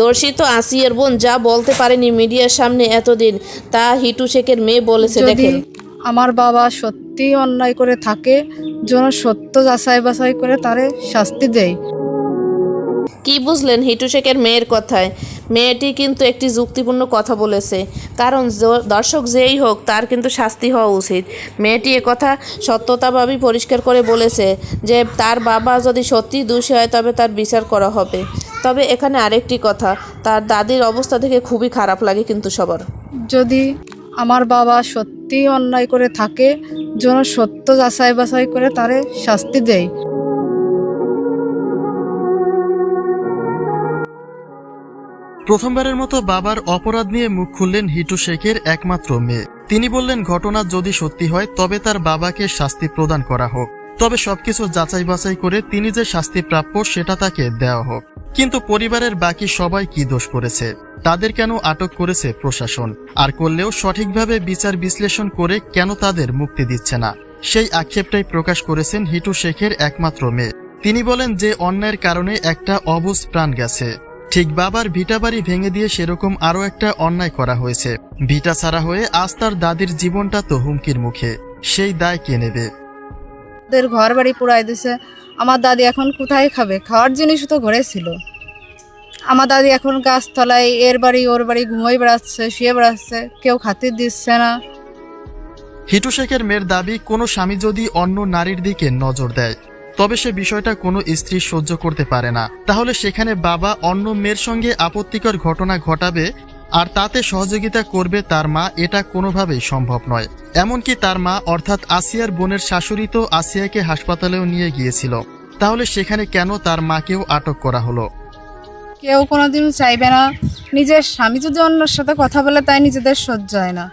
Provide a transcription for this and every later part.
দর্শিত আসিয়ার বোন যা বলতে পারেনি মিডিয়ার সামনে এতদিন তা হিটু শেখের মেয়ে বলেছে দেখেন। আমার বাবা সত্যি অন্যায় করে থাকে যেন সত্য যাচাই বাছাই করে তারে শাস্তি দেয়। কি বুঝলেন হিটু শেখের মেয়ের কথায়? মেয়েটি কিন্তু একটি যুক্তিপূর্ণ কথা বলেছে। কারণ দর্শক যেই হোক তার কিন্তু শাস্তি হওয়া উচিত। মেয়েটি কথা সত্যতাভাবেই পরিষ্কার করে বলেছে যে তার বাবা যদি সত্যি দোষী হয় তবে তার বিচার করা হবে। তবে এখানে আরেকটি কথা তার দাদির অবস্থা থেকে খুবই খারাপ লাগে কিন্তু সবার। যদি আমার বাবা সত্যি অন্যায় করে থাকে যেন সত্য যাচাই বাছাই করে তারে শাস্তি দেয়। প্রথমবারের মতো বাবার অপরাধ নিয়ে মুখ খুললেন হিটু শেখের একমাত্র মেয়ে। তিনি বললেন ঘটনা যদি সত্যি হয় তবে তার বাবাকে শাস্তি প্রদান করা হোক। তবে সবকিছু যাচাই বাছাই করে তিনি যে শাস্তি প্রাপ্য সেটা তাকে দেওয়া হোক। কিন্তু পরিবারের বাকি সবাই কি দোষ করেছে? তাদের কেন আটক করেছে প্রশাসন? আর করলেও সঠিকভাবে বিচার বিশ্লেষণ করে কেন তাদের মুক্তি দিচ্ছে না? সেই আক্ষেপটাই প্রকাশ করেছেন হিটু শেখের একমাত্র মেয়ে। তিনি বলেন যে অন্যায়ের কারণে একটা অবুজ প্রাণ গেছে। ঠিক বাবার ভিটা বাড়ি ভেঙে দিয়ে সেরকম আরও একটা অন্যায় করা হয়েছে। ভিটা ছাড়া হয়ে আজ তার দাদির জীবনটা তো হুমকির মুখে। সেই দায় কে নেবে? ঘর বাড়ি পুরাই দিছে। আমার দাদি এখন কোথায় খাবে? খাওয়ার জিনিসও তো ঘরে ছিল। আমার দাদি এখন গাছতলায়, এর বাড়ি, ওর বাড়ি ঘুমোই বেড়াচ্ছে, শুয়ে বেড়াচ্ছে, কেউ খাতির দিচ্ছে না। হিটু শেখের মেয়ের দাবি, কোনো স্বামী যদি অন্য নারীর দিকে নজর দেয়, তবে সে বিষয়টা কোনো স্ত্রী সহ্য করতে পারে না। তাহলে সেখানে বাবা অন্য মেয়ের সঙ্গে আপত্তিকর ঘটনা ঘটাবে আর তাতে সহযোগিতা করবে তার মা এটা কোনোভাবেই সম্ভব নয়। এমনকি তার মা অর্থাৎ আসিয়ার বোনের শাশুড়ি তো আসিয়াকে হাসপাতালেও নিয়ে গিয়েছিল। তাহলে সেখানে কেন তার মাকেও আটক করা হলো? কেউ কোনোদিন চাইবে না। নিজের স্বামী যদি অন্যর সাথে কথা বলে তাই নিজেদের সহ্য হয় না।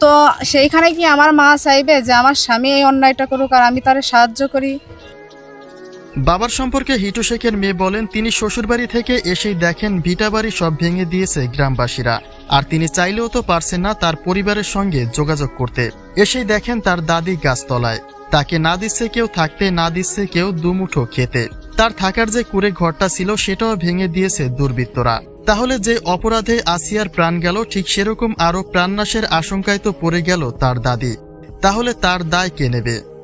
তো সেইখানে কি আমার মা চাইবে যে আমার স্বামী এই অন্যায়টা করুক আর আমি তারে সাহায্য করি? বাবার সম্পর্কে হিটু শেখের মেয়ে বলেন, তিনি শ্বশুরবাড়ি থেকে এসেই দেখেন ভিটা বাড়ি সব ভেঙে দিয়েছে গ্রামবাসীরা। আর তিনি চাইলেও তো পারছেন না তার পরিবারের সঙ্গে যোগাযোগ করতে। এসেই দেখেন তার দাদি গাছতলায়। তাকে না দিচ্ছে কেউ থাকতে, না দিচ্ছে কেউ দুমুঠো খেতে। তার থাকার যে কুড়ে ঘরটা ছিল, সেটাও ভেঙে দিয়েছে দুর্বৃত্তরা। তাহলে যে অপরাধে আসিয়ার প্রাণ গেল, ঠিক সেরকম আরও প্রাণনাশের আশঙ্কায় তো পড়ে গেল তার দাদি। তাহলে তার দায় কে নেবে?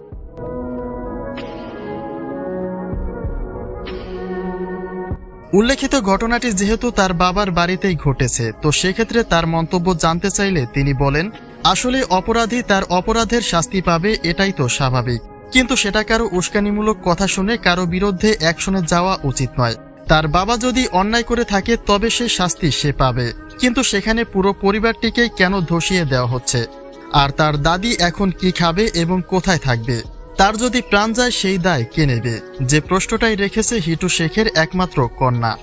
উল্লেখিত ঘটনাটি যেহেতু তার বাবার বাড়িতেই ঘটেছে, তো সেক্ষেত্রে তার মন্তব্য জানতে চাইলে তিনি বলেন, আসলে অপরাধী তার অপরাধের শাস্তি পাবে, এটাই তো স্বাভাবিক। কিন্তু সেটা কারও উস্কানিমূলক কথা শুনে কারও বিরুদ্ধে অ্যাকশনে যাওয়া উচিত নয়। তার বাবা যদি অন্যায় করে থাকে, তবে সে শাস্তি সে পাবে। কিন্তু সেখানে পুরো পরিবারটিকেই কেন ধসিয়ে দেওয়া হচ্ছে? আর তার দাদি এখন কি খাবে এবং কোথায় থাকবে? তার যদি প্রাণ যায়, সেই দায় কে নেবে? যে প্রশ্নটাই রেখেছে হিটু শেখের একমাত্র কন্যা।